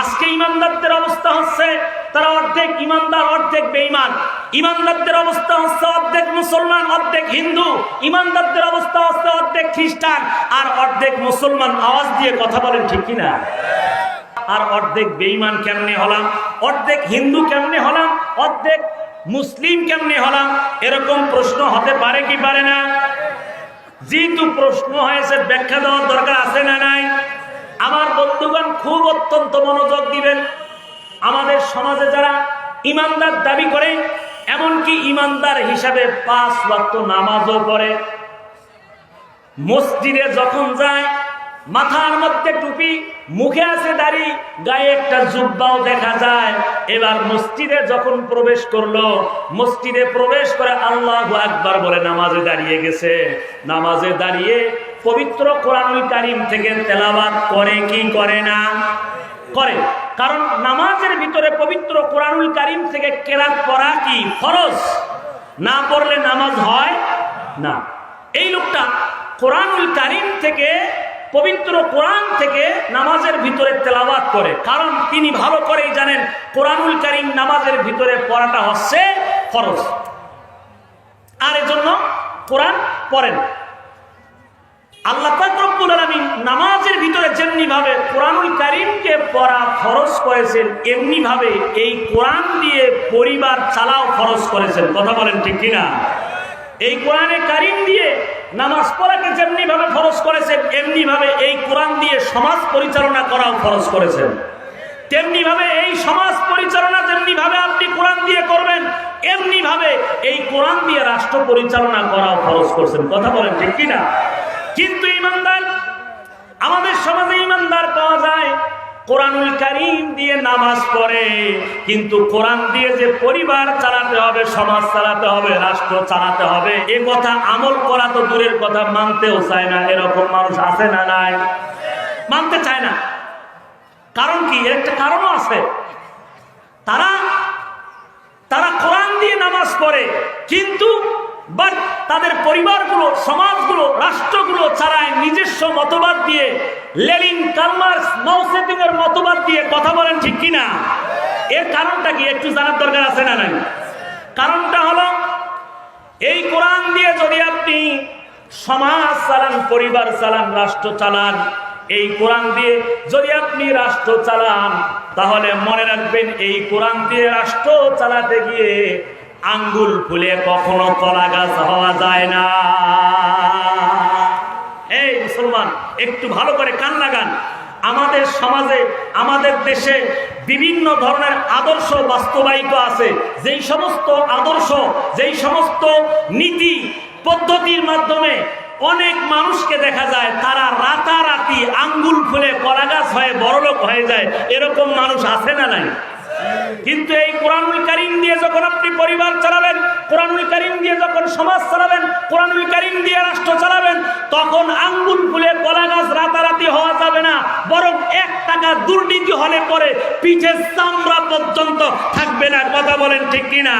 আজকে ইমানদারদের অবস্থা হচ্ছে, তারা অর্ধেক ইমানদার, অর্ধেক বেঈমান। ইমানদারদের অবস্থা হচ্ছে অর্ধেক মুসলমান, অর্ধেক হিন্দু। ইমানদারদের অবস্থা হচ্ছে অর্ধেক খ্রিস্টান। আর অর্ধেক মুসলমান আওয়াজ দিয়ে কথা বলেন ঠিক কিনা? আর অর্ধেক বেঈমান কেমনে হলাম? অর্ধেক হিন্দু কেমনে হলাম? অর্ধেক মুসলিম কেমনে হলাম? এরকম প্রশ্ন হতে পারে কি পারে না? যেহেতু প্রশ্ন হয়েছে, ব্যাখ্যা দেওয়ার দরকার আছে না নাই? আমার বন্ধুগণ খুব অত্যন্ত মনোযোগ দিবেন। আমাদের সমাজে যারা ইমানদার দাবি করে, এমনকি ইমানদার হিসাবে পাঁচ ওয়াক্ত নামাজও পড়ে, মসজিদে যখন যায়, মাথার মধ্যে টুপি, মুখে আছে দাড়ি, গায়ে একটা জুব্বাও দেখা যায়। এবার মসজিদে যখন প্রবেশ করল, মসজিদে প্রবেশ করে আল্লাহ একবার বলে, নামাজে দাঁড়িয়ে গেছে। নামাজে দাঁড়িয়ে পবিত্র কোরআনুল কারিম থেকে তেলাবাদ করে কি করে না? করে। কারণ নামাজের ভিতরে পবিত্র কোরআনুল কারিম থেকে কেরাত পড়া কি? ফরজ। না পড়লে নামাজ হয় না। এই লোকটা কোরআনুল কারিম থেকে, পবিত্র কোরআন থেকে নামাজের ভিতরে তেলাওয়াত করে। কারণ তিনি ভালো করেই জানেন কোরআনুল কারিম নামাজের ভিতরে পড়াটা হচ্ছে ফরজ। আর এজন্য কোরআন পড়েন। আল্লাহ রব্বুল আলামিন নামাজের ভিতরে যেমনি ভাবে কোরআনুল কারিমকে পড়া ফরজ করেছেন এমনি ভাবে এই কোরআন দিয়ে পরিবার চালাও ফরজ করেছেন। কথা বলেন ঠিক কিনা? এই কোরআনে কারিম দিয়ে নামাজ পড়াকে যেমনি ভাবে ফরজ করেছেন এমনি ভাবে এই কোরআন দিয়ে সমাজ পরিচালনা করাও ফরজ করেছেন। তেমনি ভাবে এই সমাজ পরিচালনা যেমনি ভাবে আপনি কোরআন দিয়ে করবেন এমনি ভাবে এই কোরআন দিয়ে রাষ্ট্র পরিচালনা করাও খরচ করছেন। কথা বলেন ঠিক কিনা? কিন্তু ইমানদার, আমাদের সমাজে ইমানদার পাওয়া যায়। কোরআনুল কারিম দিয়ে নামাজ পড়ে, কিন্তু কোরআন দিয়ে যে পরিবার চালাতে হবে, সমাজ চালাতে হবে, রাষ্ট্র চালাতে হবে, এ কথা আমল করা তো দূরের কথা, মানতেও চায় না, এরকম মানুষ আছে না নাই? মানতে চায় না। কারণ কি? একটা কারণও আছে। তারা তারা কোরআন দিয়ে নামাজ পড়ে, কিন্তু বাট তাদের পরিবারগুলো, সমাজগুলো, রাষ্ট্রগুলো চালায় নিজস্ব মতবাদ দিয়ে লেলিন কালমার্স মাউসেটিং এর মতবাদ দিয়ে কথা বলেন ঠিক কিনা? এর কারণটা কি একটু জানার দরকার আছে না নাই? কারণটা হলো, এই কোরআন দিয়ে যদি আপনি সমাজ চালান, পরিবার চালান, রাষ্ট্র চালান, এই কোরআন দিয়ে যদি আপনি রাষ্ট্র চালান, তাহলে মনে রাখবেন এই কোরআন দিয়ে রাষ্ট্র চালাতে গিয়ে আঙ্গুল ফুলে কখনো কলা গাছ হওয়া যায় না। এই মুসলমান, একটু ভালো করে কান লাগান। আমাদের সমাজে, আমাদের দেশে বিভিন্ন ধরনের আদর্শ বাস্তবায়িত আছে। যেই সমস্ত আদর্শ, যেই সমস্ত নীতি, পদ্ধতির মাধ্যমে অনেক মানুষকে দেখা যায়, তারা রাতারাতি আঙ্গুল ফুলে কলাগাছ হয়ে বড়লোক হয়ে যায়। এরকম মানুষ আছে না নাই? কিন্তু এই কোরআনুল কারিম দিয়ে যখন আপনি পরিবার চালাবেন, কোরআনুল কারিম দিয়ে যখন সমাজ চালাবেন, কোরআনুল কারিম দিয়ে রাষ্ট্র চালাবেন, তখন আঙ্গুল ফুলে কলা গাছ রাতারাতি হওয়া যাবে না। বরং এক টাকা দুর্নীতি হলে পরে পিঠের চামড়া পর্যন্ত থাকবে না। কথা বলেন ঠিক কিনা?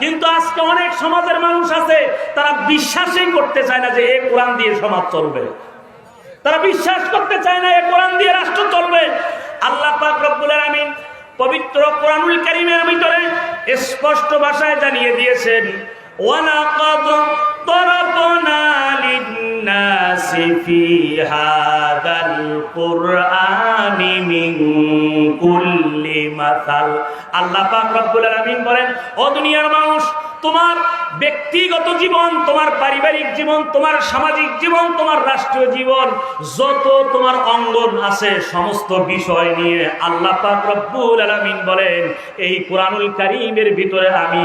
কিন্তু আজকে অনেক সমাজের মানুষ আছে, তারা বিশ্বাসই করতে চায় না যে এ কোরআন দিয়ে সমাজ চলবে। তারা বিশ্বাস করতে চায় না এ কোরআন দিয়ে রাষ্ট্র চলবে। আল্লাহ পাক রব্বুল আলামিন পবিত্র কোরআনুল করিমের ভিতরে স্পষ্ট ভাষায় জানিয়ে দিয়েছেন ওয়ালাকাদ তরাবনা লিন-নাসি ফি হাদাল কুরআনি মিন কুল্লি মাসাল। আল্লাহ পাক রব্বুল আলামিন বলেন, ও দুনিয়ার মানুষ তোমার ব্যক্তিগত জীবন, তোমার পারিবারিক জীবন, তোমার সামাজিক জীবন, তোমার রাষ্ট্রীয় জীবন, যত তোমার অঙ্গন আছে, সমস্ত বিষয় নিয়ে আল্লাহ রব্বুল আলামিন বলেন, এই কোরআনুল কারীমের ভিতরে আমি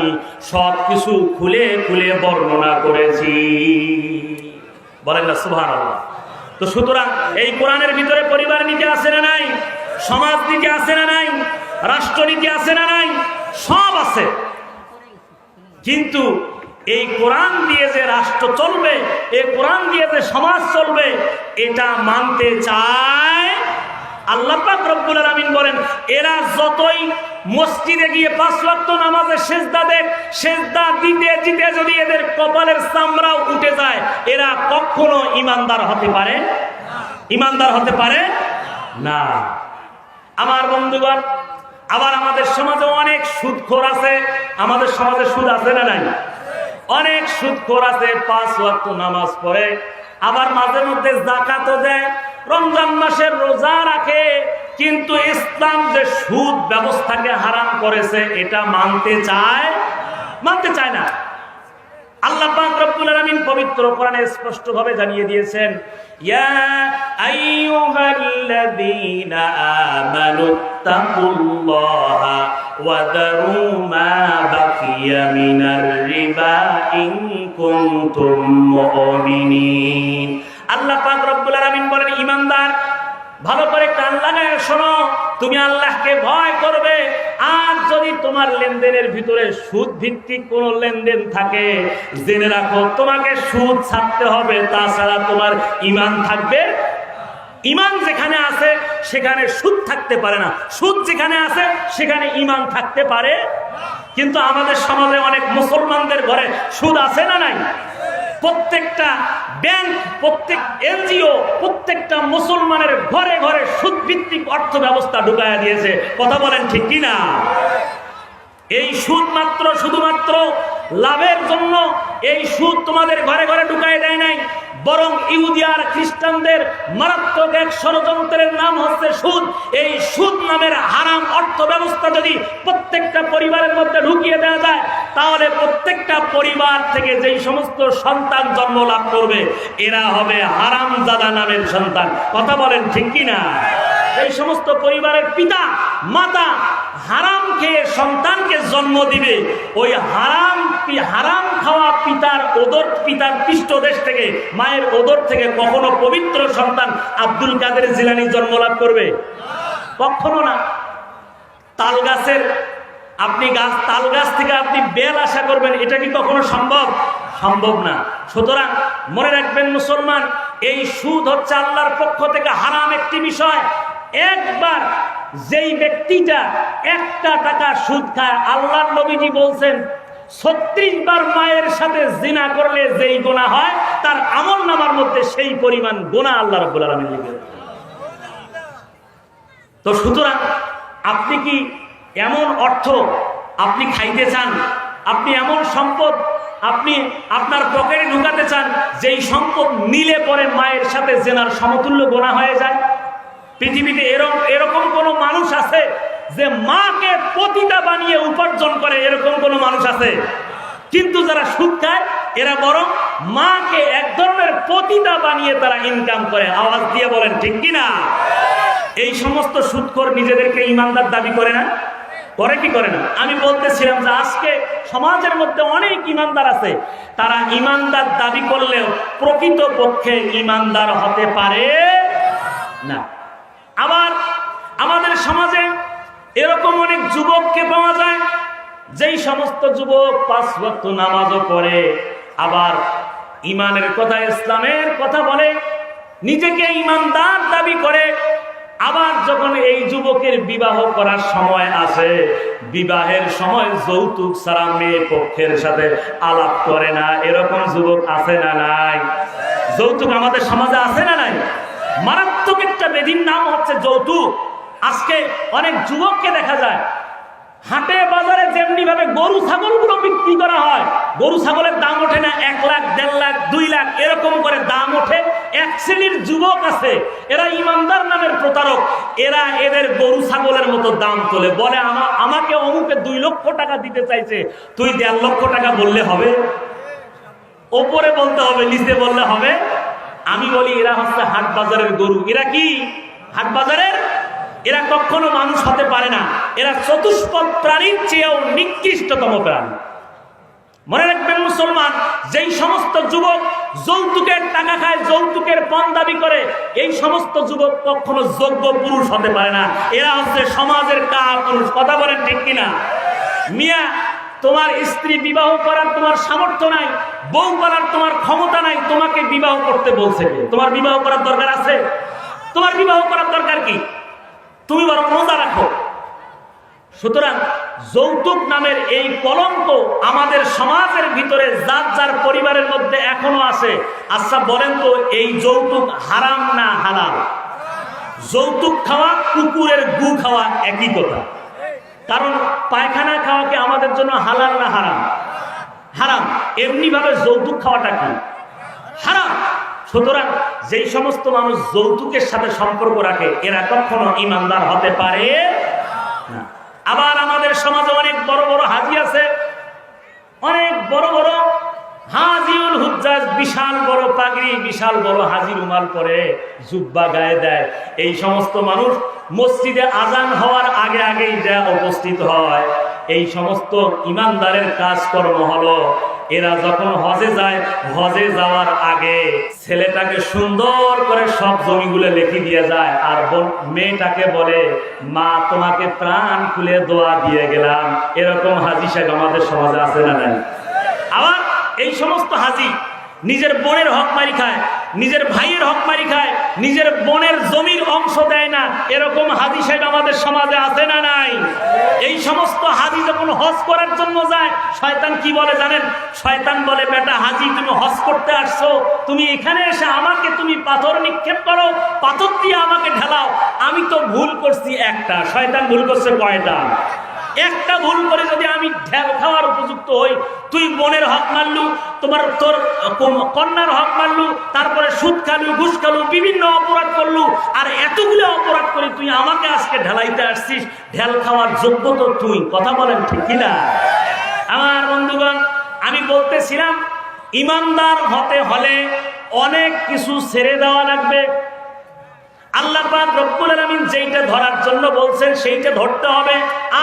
সব কিছু খুলে খুলে বর্ণনা করেছি। বলেন না, সুবহানাল্লাহ। তো সুতরাং এই কোরআনের ভিতরে পরিবার নীতি আছে না নাই? সমাজ নীতি আছে না নাই? রাষ্ট্রনীতি আছে না নাই? সব আছে। কিন্তু এই কোরআন দিয়ে যে রাষ্ট্র চলবে, এই কোরআন দিয়ে যে সমাজ চলবে, এটা মানতে চায় আল্লাহ রব্বুল আলামিন বলেন, এরা যতই মসজিদে গিয়ে পাঁচ ওয়াক্ত নামাজে সেজদা দেয় সেজদা দিতে দিতে যদি এদের কপালের চামড়াও উঠে যায়, এরা কখনো ইমানদার হতে পারে? ইমানদার হতে পারে? না। আমার বন্ধুগণ আবার আমাদের সমাজে অনেক সুদখোর আছে। আমাদের সমাজে সুদ আছে না নাই? অনেক সুদখোর আছে, পাঁচ ওয়াক্ত নামাজ পড়ে, আবার মাঝে মধ্যে জাকাতও দেয়, রমজান মাসের রোজা রাখে, কিন্তু ইসলাম যে সুদ ব্যবস্থাকে হারাম করেছে, এটা মানতে চায়? মানতে চায় না। আল্লাহ পাক রব্বুল আলামিন পবিত্র কোরআনে স্পষ্ট ভাবে জানিয়ে দিয়েছেন, ইয়া আইয়ুহাল্লাযীনা আমানু তাকুল্লাহা ওয়া দারু মা বাকিয়া মিনার রিবা ইন কুনতুম মুমিনিন। আল্লাহ পাক রব্বুল আলামিন বলেন ঈমানদার ভালো করে কান লাগায় শোনো, তুমি আল্লাহকে ভয় করবে। আর যদি তোমার লেনদেনের ভিতরে সুদ ভিত্তিক কোন লেনদেন থাকে, জেনে রাখো, তোমাকে সুদ ছাড়তে হবে, তাছাড়া তোমার ইমান থাকবে ইমান যেখানে আছে, সেখানে সুদ থাকতে পারে না। সুদ যেখানে আছে, সেখানে ইমান থাকতে পারে কিন্তু আমাদের সমাজে অনেক মুসলমানদের ঘরে সুদ আছে না নাই? প্রত্যেকটা ব্যাংক, প্রত্যেক এনজিও, প্রত্যেকটা মুসলমানের ঘরে ঘরে সুদ ভিত্তিক অর্থ ব্যবস্থা ঢুকাইয়া দিয়েছে। কথা বলেন ঠিক কি না এই সুদ মাত্র, শুধুমাত্র লাভের জন্য এই সুদ তোমাদের ঘরে ঘরে ঢুকাই দেয় নাই, বরং ইহুদি আর খ্রিস্টানদের মারাত্মক এক ষড়যন্ত্রের নাম হচ্ছে সুদ। এই সুদ নামের হারাম অর্থ ব্যবস্থা যদি প্রত্যেকটা পরিবারের মধ্যে ঢুকিয়ে দেওয়া যায়, তাহলে প্রত্যেকটা পরিবার থেকে যেই সমস্ত সন্তান জন্ম লাভ করবে, এরা হবে হারাম দাদা নামের সন্তান। কথা বলেন ঠিক কি না? এই সমস্ত পরিবারের পিতা, মাতা হারাম খেয়ে সন্তানকে জন্ম দিবে, ওই হারাম হারাম খাওয়া পিতার ওদর, পিতার পৃষ্ঠদেশ থেকে, মায়ের ওদর থেকে কখনো পবিত্র সন্তান আব্দুল কাদের জিলানি জন্ম লাভ করবে? কখনো না। তাল গাছের আপনি গাছ, তাল গাছ থেকে আপনি বেল আশা করবেন, এটা কি কখনো সম্ভব? সম্ভব না। সুতরাং মনে রাখবেন মুসলমান, এই সুদ হচ্ছে আল্লাহর পক্ষ থেকে হারাম একটি বিষয়। একবার যেই ব্যক্তিটা একটা টাকা সুদ খায়, আল্লাহর নবীজি বলছেন, ছত্রিশ বার মায়ের সাথে জিনা করলে যেই গোনা হয়, তার আমল নামার মধ্যে সেই পরিমাণ গোনা আল্লাহ রব্বুল আলমী। তো সুতরাং আপনি কি এমন অর্থ আপনি খাইতে চান, আপনি এমন সম্পদ আপনি আপনার পকেটে ঢুকাতে চান, যেই সম্পদ নিলে পরে মায়ের সাথে জেনার সমতুল্য গোনা হয়ে যায়। পৃথিবীতে এরকম এরকম কোনো মানুষ আছে যে মাকে পতিতা বানিয়ে উপার্জন করে এরকম কোনো মানুষ আছে? কিন্তু যারা সুদ খায়, এরা বরং মাকে এক ধরনের পতিতা বানিয়ে তারা ইনকাম করে। আওয়াজ দিয়ে বলেন, ঠিক কিনা? এই সমস্ত সুদখোর নিজেদেরকে ইমানদার দাবি করে না? করে কি করে না আমি বলতেছিলাম যে আজকে সমাজের মধ্যে অনেক ইমানদার আছে। তারা ইমানদার দাবি করলেও প্রকৃত পক্ষে ইমানদার হতে পারে না। আবার আমাদের সমাজে এরকম অনেক যুবককে পাওয়া যায়, যেই সমস্ত যুবক পাঁচ ভক্ত নামাজও পড়ে, আবার ইমানের কথা, ইসলামের কথা বলে, নিজেকে ইমানদার দাবি করে আবার যখন এই যুবকের বিবাহ করার সময় আসে, বিবাহের সময় যৌতুক ছাড়া মেয়ে পক্ষের সাথে আলাপ করে না। এরকম যুবক আছে না নাই? যৌতুক আমাদের সমাজে আছে না নাই? মারাত্মক একটা বেদির নাম হচ্ছে যৌতুক। আজকে অনেক যুবককে দেখা যায়, হাটে বাজারে যেমনি ভাবে গরু ছাগলগুলো বিক্রি করা হয়, গরু ছাগলের দাম ওঠে না এক লাখ, দেড় লাখ, দুই লাখ, এরকম করে দাম ওঠে। শ্রেণির যুবক আছে, এরা ইমানদার নামের প্রতারক, এরা এদের গরু, ছাগলের মতো দাম তোলে। বলে, আমা আমাকে অমুকে দুই লক্ষ টাকা দিতে চাইছে, তুই দেড় লক্ষ টাকা বললে হবে? ওপরে বলতে হবে, নিচে বললে হবে। আমি বলি, এরা হচ্ছে হাট বাজারের গরু। এরা কি? হাট বাজারের? এরা কখনো মানুষ হতে পারে না। এরা চতুষ্পদ প্রাণীর চেয়েও নিকৃষ্টতম প্রাণী। মনে রাখবেন মুসলমান, যেই সমস্ত যুবক যৌতুকের টাকা খায়, যৌতুকের পণ দাবি করে, এই সমস্ত যুবক কখনো যোগ্য পুরুষ হতে পারে না। এরা হচ্ছে সমাজের কা পুরুষ, কথা বলেন ঠিক কিনা? মিয়া, তোমার স্ত্রী বিবাহ করার তোমার সামর্থ্য নাই, বউ করার তোমার ক্ষমতা নাই, তোমাকে বিবাহ করতে বলছে তোমার বিবাহ করার দরকার আছে? তোমার বিবাহ করার দরকার কি? তুমি বরং রোজা রাখো। সুতরাং যৌতুক নামের এই কলঙ্ক আমাদের সমাজের ভিতরে যার যার পরিবারের মধ্যে এখনও আছে। আচ্ছা বলেন তো, এই যৌতুক হারাম না হালাল? যৌতুক খাওয়া, কুকুরের গু খাওয়া একই কথা। কারণ পায়খানা খাওয়া কি আমাদের জন্য হালাল না হারাম? হারাম। এমনি ভাবে যৌতুক খাওয়াটা কি? হারাম। সুতরাং যেই সমস্ত মানুষ যৌতুকের সাথে সম্পর্ক রাখে, এরা কখনো ইমানদার হতে পারে আবার আমাদের সমাজে অনেক বড় বড় হাজি আছে। অনেক বড় বড় হাজিউল হুজ্জাজ বিশাল বড় পাগড়ি, বিশাল বড় হাজি রুমাল পরে জুব্বা গায়ে দেয়। এই সমস্ত মানুষ মসজিদে আজান হওয়ার আগে আগেই যা উপস্থিত হয়, এই সমস্ত ইমানদারের কাজকর্ম হলো এরা যখন হজে যায়, হজে যাওয়ার আগে ছেলেটাকে সুন্দর করে সব জমিগুলো লিখে দিয়ে যায় আর মেয়েটাকে বলে, মা, তোমাকে প্রাণ খুলে দোয়া দিয়ে গেলাম। এরকম হাজি সাহেব আমাদের সমাজে আছে না নাই? আবার এই সমস্ত হাজি নিজের বোনের হক মারি খায়, নিজের ভাইয়ের হক মারি খায়, নিজের বোনের জমির অংশ দেয় না। এরকম হাজি সাহেব আমাদের সমাজে আছে না নাই? এই সমস্ত হাজি যখন হজ করার জন্য যায়, শয়তান কি বলে জানেন? শয়তান বলে, বেটা হাজি, তুমি হজ করতে আসছো। তুমি এখানে এসে আমাকে তুমি পাথর নিক্ষেপ করো, পাথর দিয়ে আমাকে ঢেলাও। আমি তো ভুল করছি একটা। শয়তান ভুল করছে কয়টা? একটা ভুল করে যদি আমি ঢেল খাওয়ার উপযুক্ত হই, তুই বোনের হক মারলু তোমার তোর কন্যার হক মারলু তারপরে সুদ খালু, ঘুষ খালু, বিভিন্ন অপরাধ করলু, আর এতগুলো অপরাধ করে তুই আমাকে আজকে ঢেলাইতে আসছিস, ঢেল খাওয়ার যোগ্য তো তুই, কথা বলেন ঠিক কিনা? আমার বন্ধুগণ, আমি বলতেছিলাম, ইমানদার হতে হলে অনেক কিছু ছেড়ে দেওয়া লাগবে আল্লাহ রব্বুল আলামিন যেইটা ধরার জন্য বলছেন, সেইটা ধরতে হবে।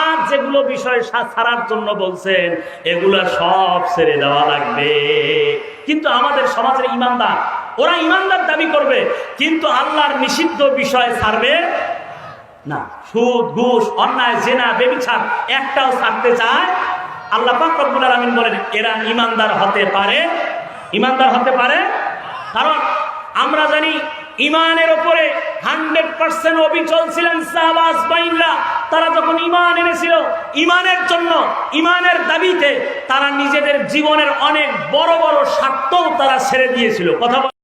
আর যেগুলো বিষয় ছাড়ার জন্য বলছেন, এগুলা সব ছেড়ে দেওয়া লাগবে। কিন্তু আমাদের সমাজের ইমানদার, ওরা ইমানদার দাবি করবে, কিন্তু আল্লাহর নিষিদ্ধ বিষয় ছাড়বে না। সুদ, ঘুষ, অন্যায়, জেনা, বেবিচার, একটাও ছাড়তে চায় আল্লাহ রব্বুল আলামিন বলেন, এরা ইমানদার হতে পারে। ইমানদার হতে পারে? কারণ আমরা জানি ইমানের ওপরে হান্ড্রেড পার্সেন্ট অবিচল ছিলেন শাহবাজ বাইনরা তারা যখন ইমান এনেছিল, ইমানের জন্য, ইমানের দাবিতে তারা নিজেদের জীবনের অনেক বড় বড় স্বার্থও তারা ছেড়ে দিয়েছিল। কথা